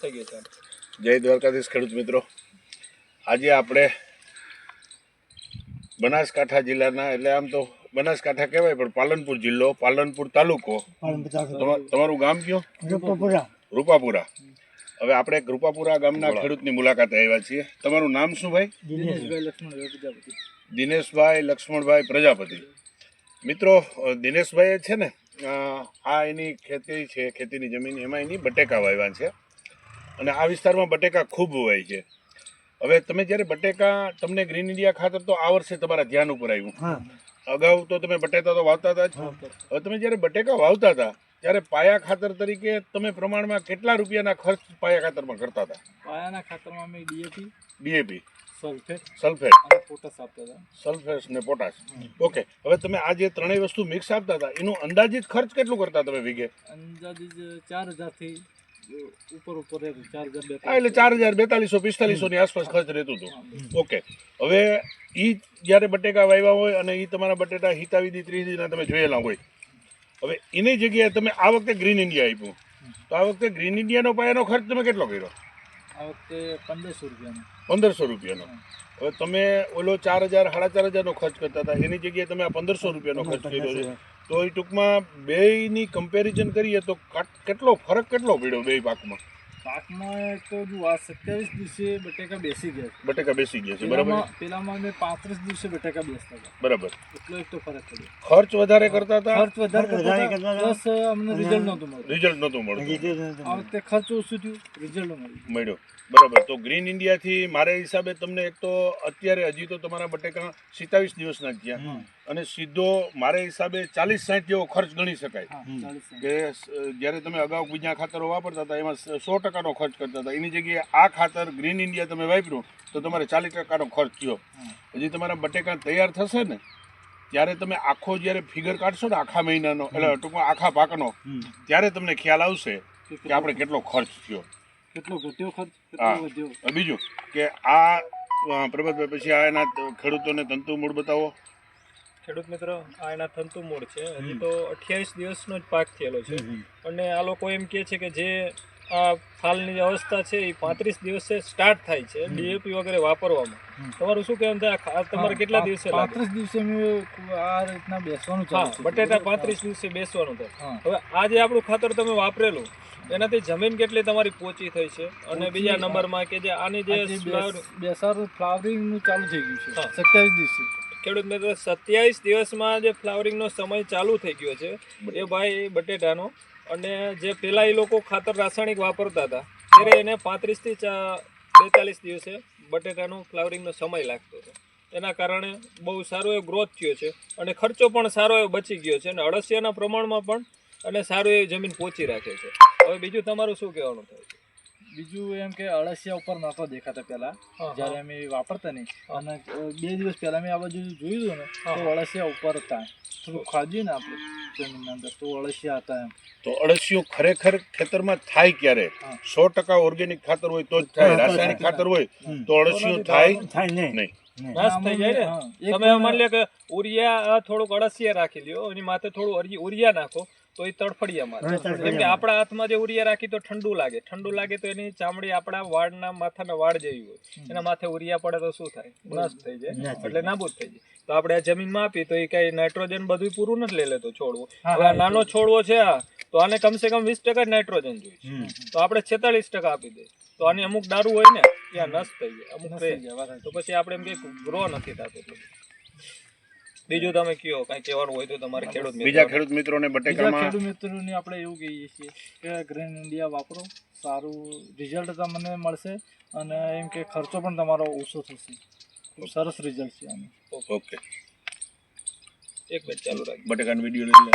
થઈ છે જય દ્વારકાધીશ ખેડૂત મિત્રો. આજે આપણે બનાસકાંઠા જિલ્લાના એટલે આમ તો બનાસકાંઠા કહેવાય પણ પાલનપુર જિલ્લો પાલનપુર તાલુકો. તમારું ગામ કયું? રૂપાપુરા. હવે આપણે રૂપાપુરા ગામના ખેડૂતની મુલાકાતે આવ્યા છીએ. તમારું નામ શું ભાઈ? દિનેશભાઈ લક્ષ્મણભાઈ પ્રજાપતિ. દિનેશભાઈ લક્ષ્મણભાઈ પ્રજાપતિ. મિત્રો દિનેશભાઈ દિનેશભાઈએ છે ને આ એની ખેતી છે ખેતીની જમીન એમાં એની બટેકા વાવ્યા છે. અને આ વિસ્તારમાં બટેકા ખૂબ વાય છે. હવે તમે જ્યારે બટેકા તમને ગ્રીન ઇન્ડિયા ખાતર તો આ વર્ષે તમારા ધ્યાન ઉપર આવ્યું. અગાઉ તો તમે બટેટા તો વાવતા હતા જ. હવે તમે જ્યારે બટેકા વાવતા હતા ત્યારે પાયા ખાતર તરીકે તમે પ્રમાણમાં કેટલા રૂપિયાના ખર્ચ પાયા ખાતરમાં કરતા હતા? પાયાના ખાતરમાં અમે ડીએપી ડીએપી સલ્ફેટ સલ્ફેટ અને પોટાશ આપતા હતા. સલ્ફેટ ને પોટાશ ઓકે હવે તમે આ જે ત્રણેય વસ્તુ મિક્સ આપતા હતા એનું અંદાજિત ખર્ચ કેટલું કરતા તમે વીઘે? અંદાજિત ચાર હજારથી ઉપર ઉપર એટલે ચાર હજાર બેતાલીસો પિસ્તાલીસો ની આસપાસ ખર્ચ રહેતું હતું. ઓકે. હવે ઈ જ્યારે બટેકા વાવ્યા હોય અને ઈ તમારા બટેટા હિતાવિધિ ત્રીજીના તમે જોયેલા હોય. હવે એની જગ્યાએ તમે આ વખતે ગ્રીન ઇન્ડિયા આપ્યું. તો આ વખતે ગ્રીન ઇન્ડિયાનો પાયાનો ખર્ચ તમે કેટલો કર્યો? આ વખતે પંદરસો રૂપિયાનો. પંદરસો રૂપિયાનો. હવે તમે ઓલો ચાર હજાર સાડા ચાર હજારનો ખર્ચ કરતા હતા. એની જગ્યાએ તમે આ પંદરસો રૂપિયાનો ખર્ચ કર્યો છે. તો એ ટૂંકમાં બેયની કમ્પેરિઝન કરીએ તો કેટલો ફરક કેટલો પડ્યો બે પાકમાં? પાકમાં એક તો જો આ સત્યાવીસ દિવસે બટેકા બેસી ગયા છે. બટેકા બેસી ગયા છે બરાબર? પેલામાં પેલામાં અમે પાંત્રીસ દિવસે બટેકા બેસતા હતા. બરાબર. એટલો એક તો ફરક પડ્યો. ખર્ચ વધારે કરતા હતા? ખર્ચ વધારે કરતા પ્લસ અમને રિઝલ્ટ નહોતું મળતું. રિઝલ્ટ નહોતું મળતું. આ વખતે ખર્ચ ઓછું થયું રિઝલ્ટ મળ્યું. મળ્યો. બરાબર. તો ગ્રીન ઇન્ડિયાથી મારા હિસાબે તમને એક તો અત્યારે હજી તો તમારા બટેકા સિત્તાવીસ દિવસના જ થયા. અને સીધો મારા હિસાબે ચાલીસ સાઠ જેવો ખર્ચ ગણી શકાય. કે જ્યારે તમે અગાઉ બીજા ખાતરો વાપરતા હતા એમાં સો ટકાનો ખર્ચ કરતા હતા. એની જગ્યાએ આ ખાતર ગ્રીન ઇન્ડિયા તમે વાપર્યું તો તમારે ચાલીસ ટકાનો ખર્ચ થયો. હજી તમારા બટેકા તૈયાર થશે ને ત્યારે તમે આખો જ્યારે ફિગર કાઢશો ને આખા મહિનાનો એટલે ટૂંકમાં આખા પાકનો ત્યારે તમને ખ્યાલ આવશે કે આપણે કેટલો ખર્ચ થયો. કેટલો ઘટ્યો ખર્ચ? બીજું કે આ પ્રભાતભાઈ પછી આ એના ખેડૂતોને તંતુ મૂળ બતાવો. ખેડૂત મિત્રો આ એના તંતુ મૂળ છે. હજી તો અઠ્યાવીસ દિવસનો જ પાક થયેલો છે. અને આ લોકો એમ કહે છે કે જે આ ફાલની જે અવસ્થા છે એ પાંત્રીસ દિવસે સ્ટાર્ટ થાય છે ડીએપી વગેરે વાપરવામાં. તમારું શું કેમ થાય આ તમારે કેટલા દિવસે પાંત્રીસ દિવસે આ રીતના બેસવાનું હા બટેટા પાંત્રીસ દિવસે બેસવાનું થાય. હવે આ જે આપણું ખાતર તમે વાપરેલું એનાથી જમીન કેટલી તમારી પોચી થઈ છે? અને બીજા નંબરમાં કે જે આની જે બેસારું ફ્લાવરિંગ ચાલુ થઈ ગયું છે સત્યાવીસ દિવસે. ખેડૂત મિત્રો, સત્યાવીસ દિવસમાં જે ફ્લાવરિંગનો સમય ચાલુ થઈ ગયો છે, એ ભાઈ બટેટાનો. અને જે પહેલાં એ લોકો ખાતર રાસાયણિક વાપરતા હતા, ત્યારે એને પાંત્રીસથી બેતાલીસ દિવસે બટેટાનો ફ્લાવરિંગનો સમય લાગતો હતો. એના કારણે બહુ સારો એવો ગ્રોથ થયો છે અને ખર્ચો પણ સારો એવો બચી ગયો છે અને અળસિયાના પ્રમાણમાં પણ અને સારું એવી જમીન પહોંચી રાખે છે. હવે બીજું તમારું શું કહેવાનું થાય છે? બીજું એમ કે અળસિયા ઉપર નતો દેખાતા પહેલા. જયારે અમે વાપરતા નહીં. અને બે દિવસ પહેલા મેં આ બાજુ જોયું હતું ને તો અળસિયા ઉપર હતા. થોડું ખાધ્યું ને આપણે જમીનના અંદર તો અળસિયા હતા એમ. તો અળસિયું ખરેખર ખેતરમાં થાય ક્યારે? સો ટકા ઓર્ગેનિક ખાતર હોય તો જ થાય રાસાયણિક ખાતર હોય તો અળસિયું થાય નહીં. નાશ થઈ જાય ને. તમે એમ માની લે કે ઉરિયા આ થોડુંક અળસિયા રાખી લ્યો એની માથે થોડું ઉરિયા નાખો તો એ તડફડિયા મારે. કેમ કે આપણા હાથમાં જે ઉરિયા રાખી તો ઠંડુ લાગે. ઠંડુ લાગે તો એની ચામડી આપણા વાળના માથાના વાળ જેવી હોય. એના માથે ઉરિયા પડે તો શું થાય? નાશ થઈ જાય. એટલે નાબૂદ થઈ જાય. તો આપણે આ જમીનમાં આપી તો એ કઈ નાઇટ્રોજન બધું પૂરું નથી લઈ લેતો છોડવો. હવે આ નાનો છોડવો છે આ તો આને કમસે કમ વીસ ટકા નાઇટ્રોજન જોઈએ તો આપણે છેતાલીસ ટકા આપી દઈએ. તો આની અમુક દારૂ હોય ને ત્યાં નષ્ટ થઈ જાય અમુક નષ્ટ થઈ જાય, તો પછી આપણે એમ કે ગ્રો નથી થતો. બીજું તમે કયો? કઈ કહેવાનું હોય તો તમારે ખેડૂત બીજા ખેડૂત મિત્રોને બીજા બટેકામાં ખેડૂત મિત્રોને આપણે એવું કહીએ છીએ કે ગ્રીન ઇન્ડિયા વાપરો. સારું રિઝલ્ટ તમને મળશે અને એમ કે ખર્ચો પણ તમારો ઓછો થશે. ખૂબ સરસ રિઝલ્ટ છે આનું. ઓકે. એક મિનિટ ચાલુ રાખ બટેકાનો વીડિયો લઈ લે.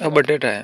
આ બટેટા હે